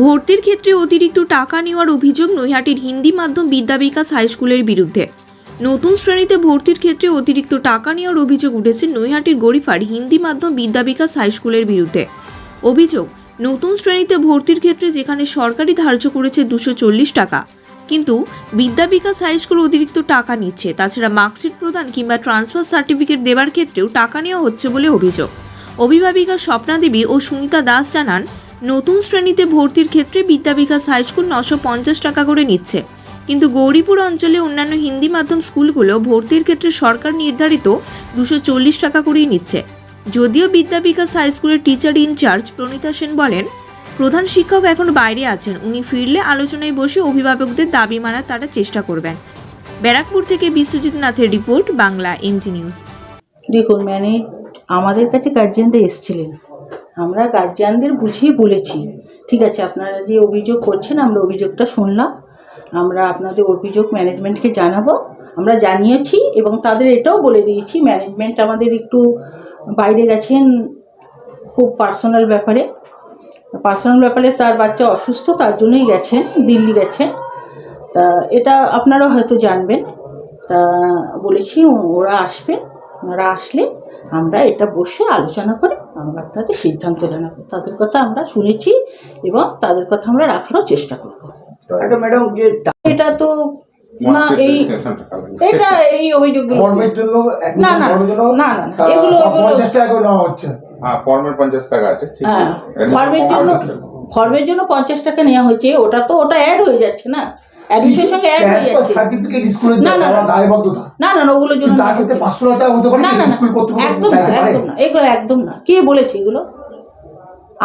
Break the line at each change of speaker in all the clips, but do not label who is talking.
ভর্তির ক্ষেত্রে অতিরিক্ত টাকা নেওয়ার অভিযোগ নৈহাটির হিন্দি মাধ্যম বিদ্যাবিকাশ হাই স্কুলের বিরুদ্ধে। নতুন শ্রেণীতে ভর্তির ক্ষেত্রে অতিরিক্ত টাকা নেওয়ার অভিযোগ উঠেছে নৈহাটির গরিফার হিন্দি মাধ্যম বিদ্যাবিকাশ হাই স্কুলের বিরুদ্ধে। অভিযোগ, নতুন শ্রেণীতে ভর্তির ক্ষেত্রে যেখানে সরকারি ধার্য করেছে দুশো টাকা, কিন্তু বিদ্যাবিকাশ হাই স্কুল অতিরিক্ত টাকা নিচ্ছে। তাছাড়া মার্কশিট প্রদান কিংবা ট্রান্সফার সার্টিফিকেট দেওয়ার ক্ষেত্রেও টাকা নেওয়া হচ্ছে বলে অভিযোগ। অভিভাবিকা স্বপ্না দেবী ও সুনিতা দাস জানান নতুন শ্রেণীতে ভর্তির ক্ষেত্রে বিদ্যাবিকাশ হাই স্কুল নশো পঞ্চাশ টাকা করে নিচ্ছে। কিন্তু গৌরীপুর অঞ্চলে অন্যান্য হিন্দি মাধ্যম স্কুলগুলো ভর্তির ক্ষেত্রে সরকার নির্ধারিত দুশো চল্লিশ টাকা করেই নিচ্ছে। যদিও বিদ্যাবিকাশ হাই স্কুলের teacher in charge Pranita Sen বলেন, প্রধান শিক্ষক এখন বাইরে আছেন। উনি ফিরলে আলোচনায় বসে অভিভাবকদের দাবি মানার তারা চেষ্টা করবেন। ব্যারাকপুর থেকে বিশ্বজিৎ নাথের রিপোর্ট, বাংলা, এমজি নিউজ।
দেখুন মানে আমাদের কাছে গার্জিয়ানরা এসেছিলেন। আমরা গার্জিয়ানদের বুঝিয়ে বলেছি। ঠিক আছে, আপনারা যে অভিযোগ করছেন, আমরা অভিযোগটা শুনলাম। আমরা আপনাদের অভিযোগ ম্যানেজমেন্টকে জানাব। আমরা জানিয়েছি এবং তাদের এটাও বলে দিয়েছি ম্যানেজমেন্ট আমাদের একটু বাইরে গেছেন খুব পার্সোনাল ব্যাপারে। পার্সোনাল ব্যাপারে তার বাচ্চা অসুস্থ, তার জন্যই গেছেন, দিল্লি গেছেন। তা এটা আপনারাও হয়তো জানবেন। তা বলেছি, ওরা আসবে ওরা আসলে আমরা এটা বসে আলোচনা করে আমরা আপনাদের সিদ্ধান্ত জানাব। তাদের কথা আমরা শুনেছি এবং তাদের কথা আমরা রাখারও চেষ্টা করব।
ম্যাডাম যে
এটা তো না এই এটা এই অভিযোগ
ফর্মের জন্য
না, না, না, এগুলো-
টাকা নেওয়া হচ্ছে।
হ্যাঁ ফর্মের পঞ্চাশ টাকা আছে ঠিক
হ্যাঁ ফর্মের জন্য ফর্মের জন্য পঞ্চাশ টাকা নেওয়া হয়েছে ওটা তো ওটা অ্যাড হয়ে যাচ্ছে না। অ্যাডমিশনের সঙ্গে অ্যাড হয়ে যাচ্ছে
সার্টিফিকেট স্কুলের
না, না,
দায়বদ্ধতা।
না না না ওগুলোর জন্য
তার ক্ষেত্রে
হচ্ছে না।
পাঁচশো টাকা হতে পারে
না না
স্কুল কর্তৃপক্ষ
একদম না একদম না। এগুলো একদম না। কে বলেছে এগুলো?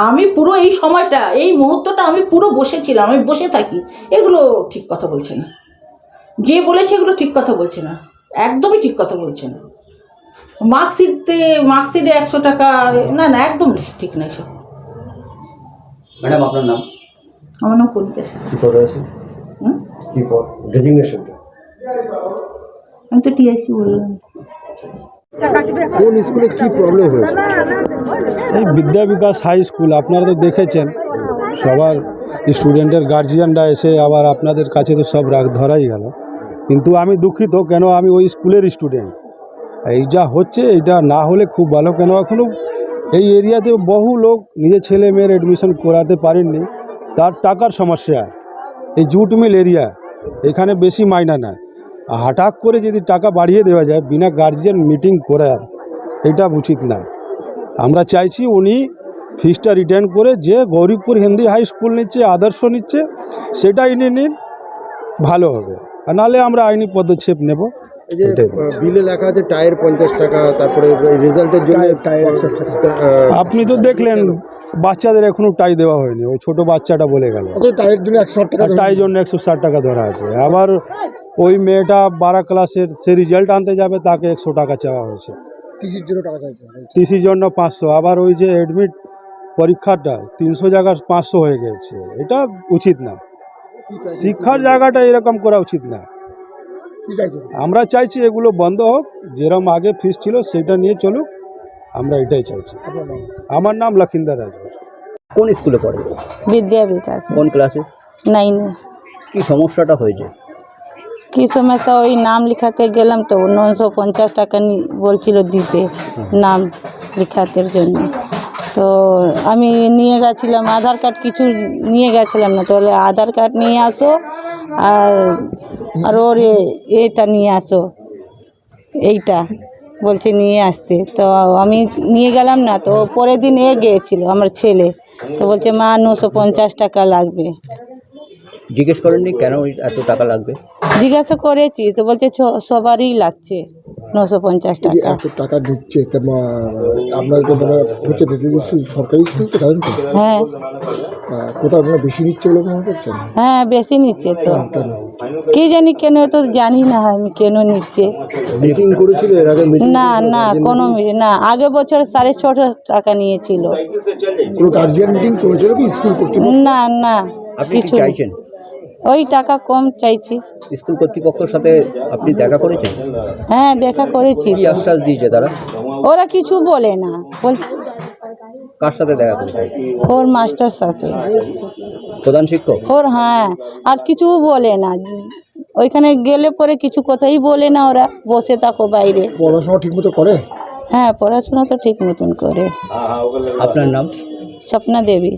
আমি পুরো এই সময়টা এই মুহূর্তটা আমি পুরো বসেছিলাম আমি বসে থাকি। এগুলো ঠিক কথা বলছে না। যে বলেছে এগুলো ঠিক কথা বলছে না। একদমই ঠিক কথা বলছে না। মার্কশিটে মার্কশিটে একশো টাকা না না একদম ঠিক না এসব
ম্যাডাম আপনার নাম?
আমার নাম কলিতা।
কি পদে আছে
হুম?
কি পদ ডেজিগনেশনটা
আমি তো টিআইসি বললাম।
কোন স্কুলে কি প্রবলেম হয়েছে?
এই বিদ্যা বিকাশ হাই স্কুল আপনারা তো দেখেছেন। সবার স্টুডেন্টের গার্জিয়ানরা এসে আবার আপনাদের কাছে তো সব রাগ ধরাই গেল। কিন্তু আমি দুঃখিত কেন আমি ওই স্কুলের স্টুডেন্ট। এই যা হচ্ছে এটা না হলে খুব ভালো কেন এখনও এই এরিয়াতে বহু লোক নিজের ছেলে মেয়ের অ্যাডমিশন করাতে পারেননি। তার টাকার সমস্যা। এই জুট মিল এরিয়া। এখানে বেশি মাইনা নেয়। হঠাৎ করে যদি টাকা বাড়িয়ে দেওয়া যায়, বিনা গার্জিয়ান মিটিং করার এটা উচিত না। আমরা চাইছি উনি ফিজটা রিটার্ন করে যে গৌরীপুর হিন্দি হাই স্কুল নিচ্ছে, আদর্শ নিচ্ছে সেটা ইনি নিন, ভালো হবে। আর নাহলে আমরা আইনি পদক্ষেপ নেব।
এই যে বিলে লেখা আছে টায়ার পঞ্চাশ টাকা তারপরে রেজাল্টের জন্য টায়ার
আপনি তো দেখলেন বাচ্চাদের এখনও টাই দেওয়া হয়নি। ওই ছোট বাচ্চাটা বলে গেল।
টায়ার জন্য একশো টাকা
টাই জন্য একশো ষাট টাকা ধরা আছে। আবার ওই মেয়েটা বারো ক্লাসের সে রেজাল্ট আনতে যাবে তাকে একশো টাকা চাওয়া হয়েছে।
টিসির জন্য টাকা চাইছে।
টিসির জন্য পাঁচশো। আবার ওই যে অ্যাডমিট পরীক্ষাটা তিনশো জায়গার পাঁচশো হয়ে গেছে। এটা উচিত না। শিক্ষার জায়গাটা এরকম করা উচিত না। আমরা চাইছি এগুলো বন্ধ হোক যেরকম আগে ফিস ছিল সেটা নিয়ে চলুক আমরা এটাই চাইছি। আমার নাম লক্ষিন্দর রাজভর
কোন স্কুলে পড়ে?
বিদ্যা বিকাশ।
কোন ক্লাসে?
নাইনে
কি সমস্যাটা হয়েছে?
কি সমস্যা? ওই নাম লিখাতে গেলাম তো নশো পঞ্চাশ টাকা বলছিল দিতে নাম লিখাতে জন্য। তো আমি নিয়ে গেছিলাম আধার কার্ড কিছু নিয়ে গেছিলাম না তাহলে আধার কার্ড নিয়ে আসো আর আর ওর এ- এটা নিয়ে আসো। এইটা বলছে নিয়ে আসতে। তো আমি নিয়ে গেলাম না তো পরের দিন এ গিয়েছিল আমার ছেলে। তো বলছে মা নশো পঞ্চাশ টাকা লাগবে।
জিজ্ঞেস করেননি কেন এত টাকা লাগবে?
জিজ্ঞাসা করেছি তো বলছে ছ- সবারই লাগছে নশো পঞ্চাশ টাকা।
এত টাকা দিচ্ছে মানে হচ্ছে সরকারি স্কুল তো জানেন তো?
হ্যাঁ।
কোথাও বেশি নিচ্ছে বলে মনে করছেন?
হ্যাঁ বেশি নিচ্ছে তো।
কেন?
কি জানি কেন তো জানি না আমি কেন নিচ্ছে।
মিটিং করেছিল এর আগে মিটিং
না না কোনো না আগে বছর সাড়ে ছশো টাকা নিয়েছিল।
কোনো গার্জিয়ান মিটিং করেছিল কি স্কুল কর্তৃপক্ষ?
না না
আপনি কি
কিছু না।
চাইছেন?
ওই টাকা কম চাইছি।
স্কুল কর্তৃপক্ষের সাথে আপনি দেখা করেছেন?
হ্যাঁ দেখা করেছি
কি আশ্বাস দিয়েছে তারা?
ওরা কিছু বলে না বলছে।
কার সাথে দেখা করেছেন?
ওর মাস্টার সাথে।
প্রধান শিক্ষক?
ওর হ্যাঁ আর কিছু বলে না। ওইখানে গেলে পরে কিছু কথাই বলে না ওরা বসে থাকো বাইরে।
পড়াশোনা ঠিক মতো করে?
হ্যাঁ পড়াশোনা তো ঠিক মতন করে।
আপনার নাম?
স্বপ্না দেবী।